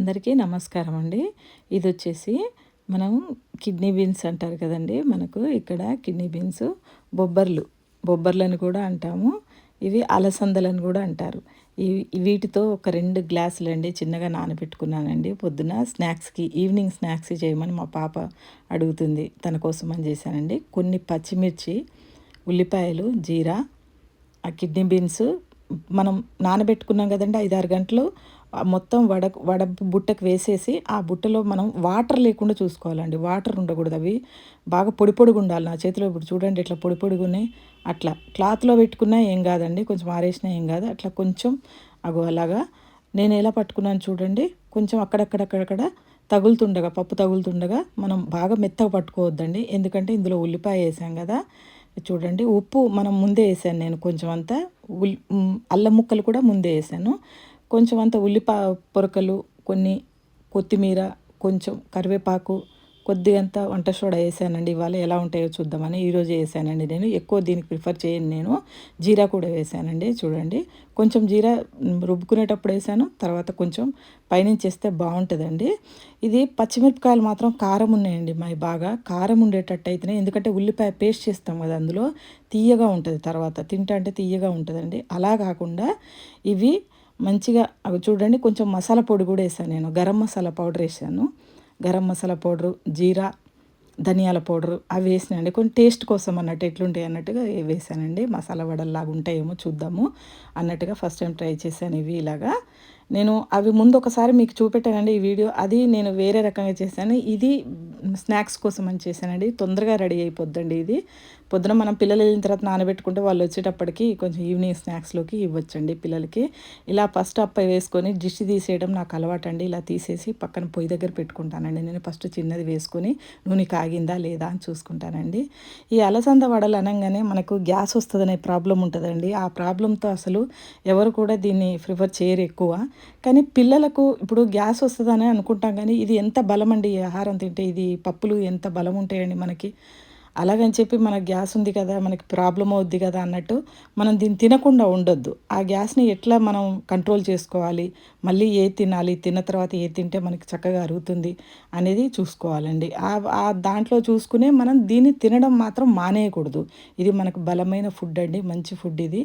అందరికీ నమస్కారం అండి. ఇది వచ్చేసి మనం కిడ్నీ బీన్స్ అంటారు కదండి. మనకు ఇక్కడ కిడ్నీ బీన్స్ బొబ్బర్లు. బొబ్బర్లను కూడా అంటాము. ఇవి అలసందలని కూడా అంటారు. ఇవి వీటితో ఒక రెండు గ్లాసులు అండి చిన్నగా నానబెట్టుకున్నానండి. పొద్దున స్నాక్స్కి ఈవినింగ్ స్నాక్స్ చేయమని మా పాప అడుగుతుంది. తన కోసం అని చేశానండి. కొన్ని పచ్చిమిర్చి ఉల్లిపాయలు జీరా ఆ కిడ్నీ బీన్స్ మనం నానబెట్టుకున్నాం కదండి ఐదారు గంటలు. మొత్తం వడ వడ బుట్టకు వేసేసి ఆ బుట్టలో మనం వాటర్ లేకుండా చూసుకోవాలండి. వాటర్ ఉండకూడదు అవి. బాగా పొడి పొడిగా ఉండాలి నా చేతిలో. ఇప్పుడు చూడండి ఇట్లా పొడి పొడిగా ఉన్నాయి. అట్లా క్లాత్లో పెట్టుకున్నా ఏం కాదండి. కొంచెం ఆరేసినా ఏం కాదు. అట్లా కొంచెం అగో అలాగా. నేను ఎలా పట్టుకున్నాను చూడండి. కొంచెం అక్కడక్కడక్కడక్కడ తగులుతుండగా పప్పు తగులుతుండగా మనం బాగా మెత్తగా పట్టుకోవద్దండి. ఎందుకంటే ఇందులో ఉల్లిపాయ వేసాం కదా. చూడండి ఉప్పు మనం ముందే వేసాను నేను కొంచెం అంతా. ఉల్ అల్లం ముక్కలు కూడా ముందే వేసాను. కొంచెం అంత ఉల్లిపా పొరకలు కొన్ని కొత్తిమీర కొంచెం కరివేపాకు కొద్దిగంత వంట సోడా వేసానండి. ఇవాళ ఎలా ఉంటాయో చూద్దామని ఈరోజు వేసానండి నేను. ఎక్కువ దీనికి ప్రిఫర్ చేయను నేను. జీరా కూడా వేసానండి చూడండి. కొంచెం జీరా రుబ్బుకునేటప్పుడు వేసాను తర్వాత కొంచెం పైనుంచి వేస్తే బాగుంటుందండి. ఇది పచ్చిమిరపకాయలు మాత్రం కారం ఉన్నాయండి మావి బాగా. కారం ఉండేటట్టు అయితేనే ఎందుకంటే ఉల్లిపాయ పేస్ట్ చేస్తాం కదా అందులో తీయగా ఉంటుంది తర్వాత. తింటా అంటే తీయగా ఉంటుందండి. అలా కాకుండా ఇవి మంచిగా అవి చూడండి కొంచెం మసాలా పొడి కూడా వేసాను నేను. గరం మసాలా పౌడర్ వేసాను గరం మసాలా పౌడరు జీరా ధనియాల పౌడరు అవి వేసినండి కొంచెం టేస్ట్ కోసం అన్నట్టు ఎట్లుంటాయి అన్నట్టుగా వేసానండి మసాలా వడల్లాగా ఉంటాయేమో చూద్దాము అన్నట్టుగా ఫస్ట్ టైం ట్రై చేశాను ఇవి ఇలాగా. నేను అవి ముందు ఒకసారి మీకు చూపెట్టానండి ఈ వీడియో. అది నేను వేరే రకంగా చేశాను. ఇది స్నాక్స్ కోసం అని చేశానండి. తొందరగా రెడీ అయిపోద్దండి ఇది. పొద్దున మనం పిల్లలు వెళ్ళిన తర్వాత నానబెట్టుకుంటే వాళ్ళు వచ్చేటప్పటికి కొంచెం ఈవినింగ్ స్నాక్స్లోకి ఇవ్వచ్చండి పిల్లలకి. ఇలా ఫస్ట్ అప్ప వేసుకొని డిష్ తీసేయడం నాకు అలవాటు అండి ఇలా తీసేసి పక్కన పొయ్యి దగ్గర పెట్టుకుంటానండి. నేను ఫస్ట్ చిన్నది వేసుకొని నూనె కాగిందా లేదా అని చూసుకుంటానండి. ఈ అలసంద వడలు అనగానే మనకు గ్యాస్ వస్తుందనే ప్రాబ్లం ఉంటుందండి. ఆ ప్రాబ్లంతో అసలు ఎవరు కూడా దీన్ని ప్రిఫర్ చేయరు ఎక్కువ. కానీ పిల్లలకు ఇప్పుడు గ్యాస్ వస్తుందని అనుకుంటాం కానీ ఇది ఎంత బలం అండి ఆహారం తింటే? ఇది పప్పులు ఎంత బలం ఉంటాయండి మనకి? అలాగని చెప్పి మనకు గ్యాస్ ఉంది కదా మనకి ప్రాబ్లం అవుద్ది కదా అన్నట్టు మనం దీన్ని తినకుండా ఉండొద్దు. ఆ గ్యాస్ని ఎట్లా మనం కంట్రోల్ చేసుకోవాలి? మళ్ళీ ఏ తినాలి? తిన్న తర్వాత ఏ తింటే మనకి చక్కగా అరుగుతుంది అనేది చూసుకోవాలండి. ఆ దాంట్లో చూసుకునే మనం దీన్ని తినడం మాత్రం మానేయకూడదు. ఇది మనకు బలమైన ఫుడ్ అండి మంచి ఫుడ్ ఇది.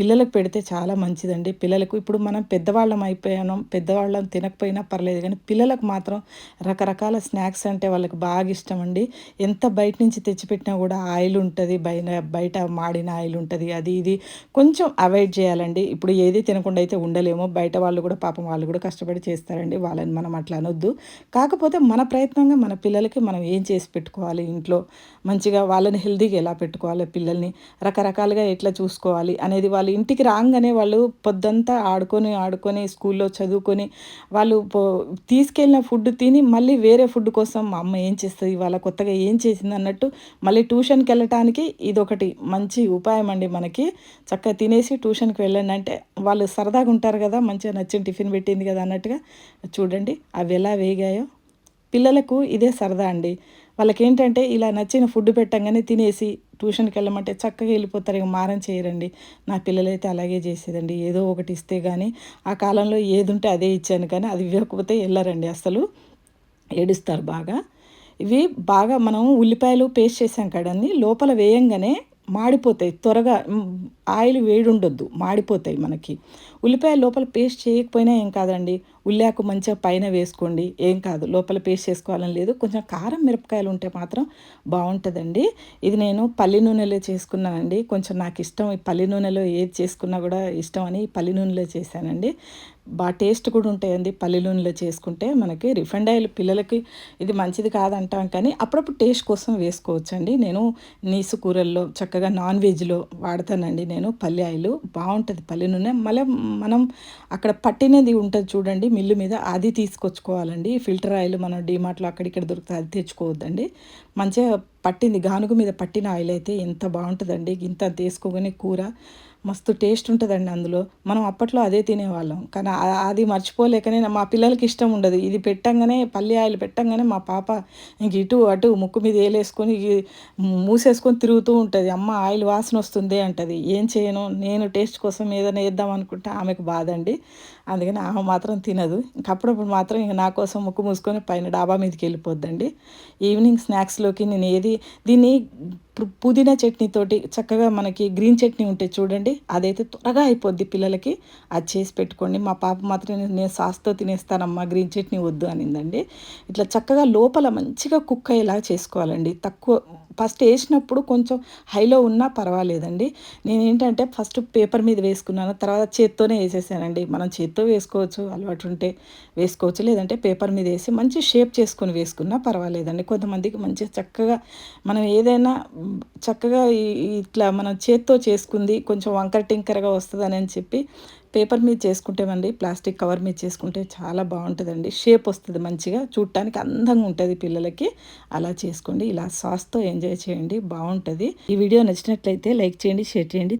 పిల్లలకు పెడితే చాలా మంచిదండి. పిల్లలకు ఇప్పుడు మనం పెద్దవాళ్ళం అయిపోయాను పెద్దవాళ్ళం తినకపోయినా పర్లేదు కానీ పిల్లలకు మాత్రం రకరకాల స్నాక్స్ అంటే వాళ్ళకి బాగా ఇష్టం అండి ఎంత బయట నుంచి తెచ్చిపెట్టినా కూడా ఆయిల్ ఉంటుంది బయట బయట మాడిన ఆయిల్ ఉంటుంది అది ఇది కొంచెం అవాయిడ్ చేయాలండి. ఇప్పుడు ఏది తినకుండా అయితే ఉండలేమో. బయట వాళ్ళు కూడా పాపం వాళ్ళు కూడా కష్టపడి చేస్తారండి. వాళ్ళని మనం అట్లా అనొద్దు. కాకపోతే మన ప్రయత్నంగా మన పిల్లలకి మనం ఏం చేసి పెట్టుకోవాలి? ఇంట్లో మంచిగా వాళ్ళని హెల్తీగా ఎలా పెట్టుకోవాలి పిల్లల్ని? రకరకాలుగా ఎట్లా చూసుకోవాలి? అనేది వాళ్ళు ఇంటికి రాగానే వాళ్ళు పొద్దంతా ఆడుకొని ఆడుకొని స్కూల్లో చదువుకొని వాళ్ళు తీసుకెళ్ళిన ఫుడ్ తిని మళ్ళీ వేరే ఫుడ్ కోసం మా అమ్మ ఏం చేస్తుంది వాళ్ళ కొత్తగా ఏం చేసింది అన్నట్టు మళ్ళీ ట్యూషన్కి వెళ్ళటానికి ఇదొకటి మంచి ఉపాయం అండి మనకి. చక్కగా తినేసి ట్యూషన్కి వెళ్ళండి అంటే వాళ్ళు సరదాగా ఉంటారు కదా మంచిగా నచ్చిన టిఫిన్ పెట్టింది కదా అన్నట్టుగా. చూడండి అవి ఎలా వేగాయో. పిల్లలకు ఇదే సరదా అండి. వాళ్ళకి ఏంటంటే ఇలా నచ్చిన ఫుడ్ పెట్టంగానే తినేసి ట్యూషన్కి వెళ్ళమంటే చక్కగా వెళ్ళిపోతారు. ఇక మారం చేయరండి. నా పిల్లలైతే అలాగే చేసేదండి. ఏదో ఒకటి ఇస్తే కానీ ఆ కాలంలో ఏది ఉంటే అదే ఇచ్చాను. కానీ అది ఇవ్వకపోతే వెళ్ళారండి అసలు. ఏడుస్తారు బాగా. ఇవి బాగా మనం ఉల్లిపాయలు పేస్ట్ చేసాం కదండి లోపల వేయంగానే మాడిపోతాయి. త్వరగా ఆయిల్ వేడి ఉండొద్దు మాడిపోతాయి మనకి. ఉల్లిపాయ లోపల పేస్ట్ చేయకపోయినా ఏం కాదండి. ఉల్లాకు మంచిగా పైన వేసుకోండి ఏం కాదు. లోపల పేస్ట్ చేసుకోవాలని లేదు. కొంచెం కారం మిరపకాయలు ఉంటే మాత్రం బాగుంటుందండి ఇది నేను పల్లి నూనెలో చేసుకున్నానండి. కొంచెం నాకు ఇష్టం ఈ పల్లి నూనెలో ఏది చేసుకున్నా కూడా ఇష్టం అని పల్లి నూనెలో చేశానండి. బాగా టేస్ట్ కూడా ఉంటాయండి పల్లి నూనెలో చేసుకుంటే మనకి. రిఫైండ్ ఆయిల్ పిల్లలకి ఇది మంచిది కాదంటాం కానీ అప్పుడప్పుడు టేస్ట్ కోసం వేసుకోవచ్చండి. నేను నీసు కూరల్లో చక్కగా నాన్ వెజ్లో వాడతానండి నేను. పల్లి ఆయిల్ బాగుంటుంది పల్లి నూనె. మళ్ళీ మనం అక్కడ పట్టినది ఉంటుంది చూడండి మిల్లు మీద అది తీసుకొచ్చుకోవాలండి. ఫిల్టర్ ఆయిల్ మనం డిమార్ట్లో అక్కడిక్కడ దొరుకుతుంది అది తెచ్చుకోవద్దండి. మంచిగా పట్టింది గానుగు మీద పట్టిన ఆయిల్ అయితే ఎంత బాగుంటుందండి. ఇంత తీసుకోగానే కూర మస్తు టేస్ట్ ఉంటుందండి అందులో. మనం అప్పట్లో అదే తినేవాళ్ళం. కానీ అది మర్చిపోలేకనే మా పిల్లలకి ఇష్టం ఉండదు. ఇది పెట్టంగానే పల్లి ఆయిల్ పెట్టంగానే మా పాప ఇంక ఇటు అటు ముక్కు మీద వేలేసుకొని మూసేసుకొని తిరుగుతూ ఉంటుంది. అమ్మ ఆయిల్ వాసన వస్తుంది అంటది. ఏం చేయను? నేను టేస్ట్ కోసం ఏదైనా వేద్దాం అనుకుంటే ఆమెకు బాధ అండి అందుకని ఆమె మాత్రం తినదు. ఇంక అప్పుడప్పుడు మాత్రం ఇంక నా కోసం ముక్కు మూసుకొని పైన డాబా మీదకి వెళ్ళిపోద్దండి. ఈవినింగ్ స్నాక్స్లోకి నేను ఏది దీన్ని పుదీనా చట్నీతోటి చక్కగా మనకి గ్రీన్ చట్నీ ఉంటే చూడండి అదైతే త్వరగా అయిపోద్ది పిల్లలకి. అది చేసి పెట్టుకోండి. మా పాప మాత్రం నేను- నేను సాస్తో తినేస్తానమ్మా గ్రీన్ చట్నీ వద్దు అనిందండి. ఇట్లా చక్కగా లోపల మంచిగా కుక్ అయ్యేలా చేసుకోవాలండి. తక్కువ ఫస్ట్ వేసినప్పుడు కొంచెం హైలో ఉన్నా పర్వాలేదండి. నేను ఏంటంటే ఫస్ట్ పేపర్ మీద వేసుకున్నాను తర్వాత చేత్తోనే వేసేసానండి. మనం చేత్తో వేసుకోవచ్చు అలవాటు ఉంటే వేసుకోవచ్చు లేదంటే పేపర్ మీద వేసి మంచి షేప్ చేసుకొని వేసుకున్నా పర్వాలేదండి. కొంతమందికి మంచిగా చక్కగా మనం ఏదైనా చక్కగా ఇట్లా మనం చేత్తో చేసుకుంది కొంచెం వంకర టింకరగా వస్తుందని అని చెప్పి పేపర్ మీద చేసుకుంటేమండి ప్లాస్టిక్ కవర్ మీద చేసుకుంటే చాలా బాగుంటుందండి. షేప్ వస్తుంది మంచిగా చూడటానికి అందంగా ఉంటుంది పిల్లలకి. అలా చేసుకోండి ఇలా సాస్తో ఎంజాయ్ చేయండి బాగుంటుంది. ఈ వీడియో నచ్చినట్లయితే లైక్ చేయండి షేర్ చేయండి.